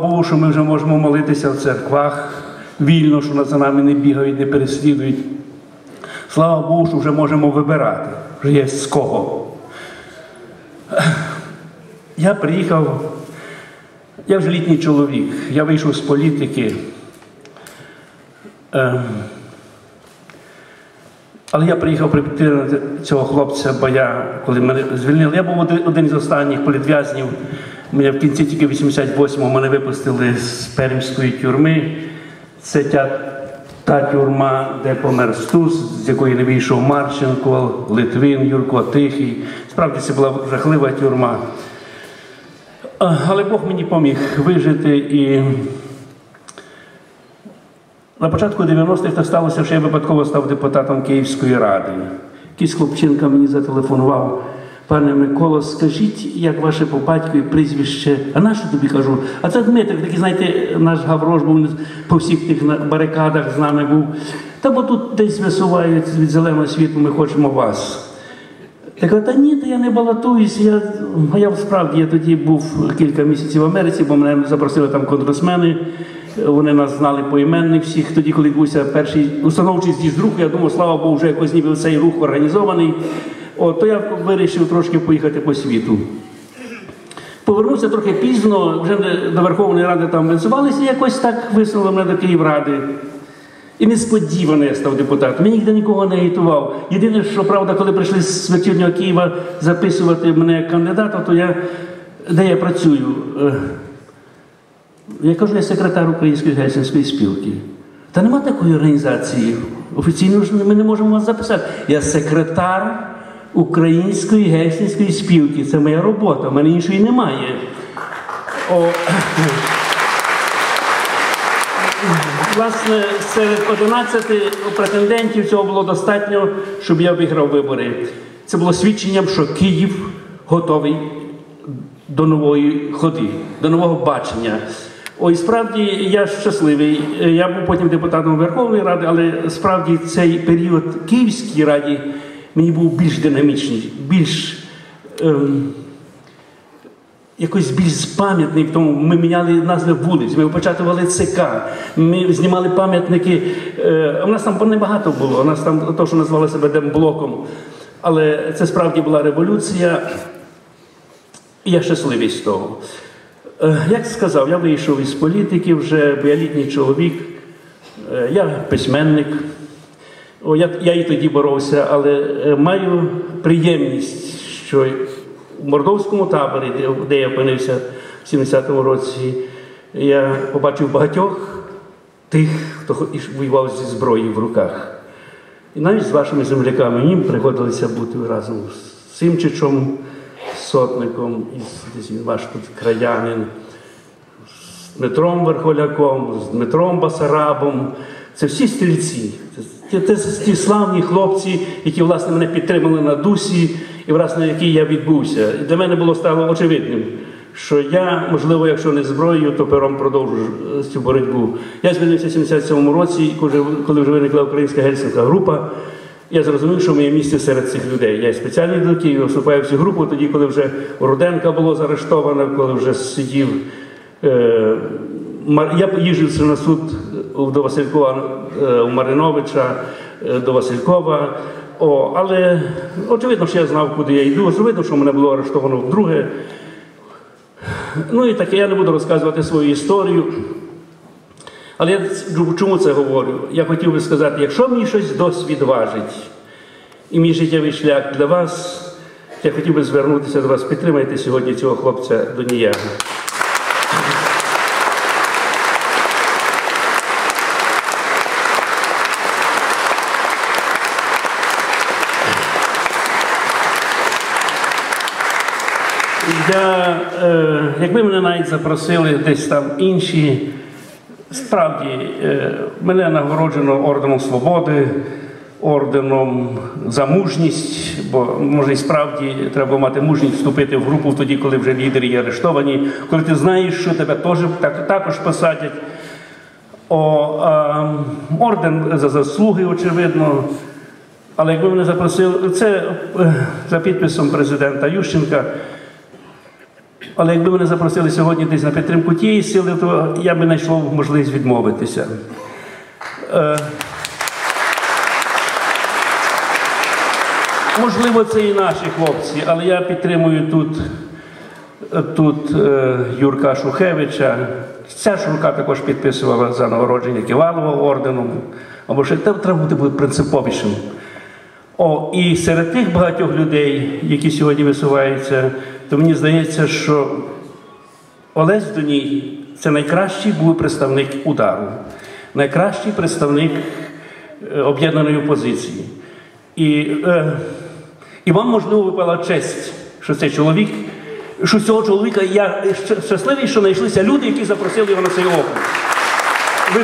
Богу, що ми вже можемо молитися в церквах вільно, що за нами не бігають, не переслідують. Слава Богу, що вже можемо вибирати, вже є з кого. Я приїхав, я вже літній чоловік, я вийшов з політики. Ем, але я приїхав припідтримати цього хлопця, бо я, коли мене звільнили, я був один з останніх політв'язнів. Мене в кінці тільки 88-го мене випустили з Пермської тюрми. Це та, та тюрма, де помер Стус, з якої не вийшов Марченко, Литвин, Юрко Тихий. Справді це була жахлива тюрма. Але Бог мені поміг вижити і. На початку 90-х так сталося, що я випадково став депутатом Київської ради. Якийсь хлопчинка мені зателефонував. Пане Миколо, скажіть, як ваше по батькові прізвище? А на що тобі кажу? А це Дмитрик, такий, знаєте, наш Гаврош був по всіх тих барикадах з нами був. Та бо тут десь висувають від зеленого світу, ми хочемо вас. Я кажу, та ні, та я не балотуюсь. Я, я справді я тоді був кілька місяців в Америці, бо мене запросили там конгресмени. Вони нас знали поіменно всіх. Тоді, коли відбувся перший установчий з'їзд руху, я думав, слава Богу, вже якось ніби цей рух організований. От, то я вирішив трошки поїхати по світу. Повернувся трохи пізно, вже до Верховної Ради там висувалися, якось так висунули мене до Київради. І несподівано я став депутатом. Я ніде нікого не агітував. Єдине, що правда, коли прийшли з вечірнього Києва записувати мене кандидата, то я де я працюю? Е, Я кажу, я секретар Української гельсінської спілки. Та нема такої організації. Офіційно ж ми не можемо вас записати. Я секретар Української гельсінської спілки. Це моя робота, в мене іншої немає. О, Власне, серед 11 претендентів цього було достатньо, щоб я виграв вибори. Це було свідченням, що Київ готовий до нової ходи, до нового бачення. Ой, справді я щасливий. Я був потім депутатом Верховної Ради, але справді цей період Київській раді мені був більш динамічний, більш. Ем, якось більш пам'ятний, тому ми міняли назви вулиць, ми опечатували ЦК, ми знімали пам'ятники. Е, У нас там небагато було, у нас там то, що назвали себе демблоком. Але це справді була революція, і я щасливий з того. Е, Як сказав, я вийшов із політики вже, бо я літній чоловік, Е, я письменник. О, я, я і тоді боровся, але е, маю приємність, що в мордовському таборі, де, де я опинився в 70-му році, я побачив багатьох тих, хто воював зі зброєю в руках. І навіть з вашими земляками їм приходилося бути разом з Симчичом, сотником, із, він ваш тут краянин, з Дмитром Верхоляком, з Дмитром Басарабом. Це всі стрільці. Це, ті славні хлопці, які власне мене підтримали на дусі, і власне який я відбувся. Для мене було стало очевидним, що я, можливо, якщо не зброєю, то пером продовжу е, цю боротьбу. Я звільнився в 77-му році, коли, вже виникла українська гельсінська група. Я зрозумів, що моє місце серед цих людей. Я спеціально до Києва вступаю в цю групу, тоді, коли вже Руденка було заарештовано, коли вже сидів. Е, я їжджався на суд до Василькова е, у Мариновича, е, до Василькова. О, але очевидно, що я знав, куди я йду. Очевидно, що мене було арештовано вдруге. Ну і таке, я не буду розказувати свою історію. Але я чому це говорю? Я хотів би сказати, якщо мені щось досвід важить, і мій життєвий шлях для вас, я хотів би звернутися до вас, підтримайте сьогодні цього хлопця Доніяга. Я, е, якби мене навіть запросили десь там інші, справді е, мене нагороджено орденом свободи, орденом за мужність, бо може і справді треба мати мужність вступити в групу тоді, коли вже лідери є арештовані, коли ти знаєш, що тебе теж так, також посадять. О, а, орден за заслуги, очевидно. Але якби мене запросили, це е, за підписом президента Ющенка. Але якби мене запросили сьогодні десь на підтримку тієї сили, то я би знайшов можливість відмовитися. Е, Можливо, це і наші хлопці, але я підтримую тут, тут е, Юрка Шухевича. Ця Шурка також підписувала за нагородження Ківалова орденом. Або ще треба бути принциповішим. О, і серед тих багатьох людей, які сьогодні висуваються, то мені здається, що Олесь Доній це найкращий був представник удару, найкращий представник е, об'єднаної опозиції. І, е, і вам, можливо, випала честь, що цей чоловік, що цього чоловіка я щасливий, що знайшлися люди, які запросили його на цей округ. Ви,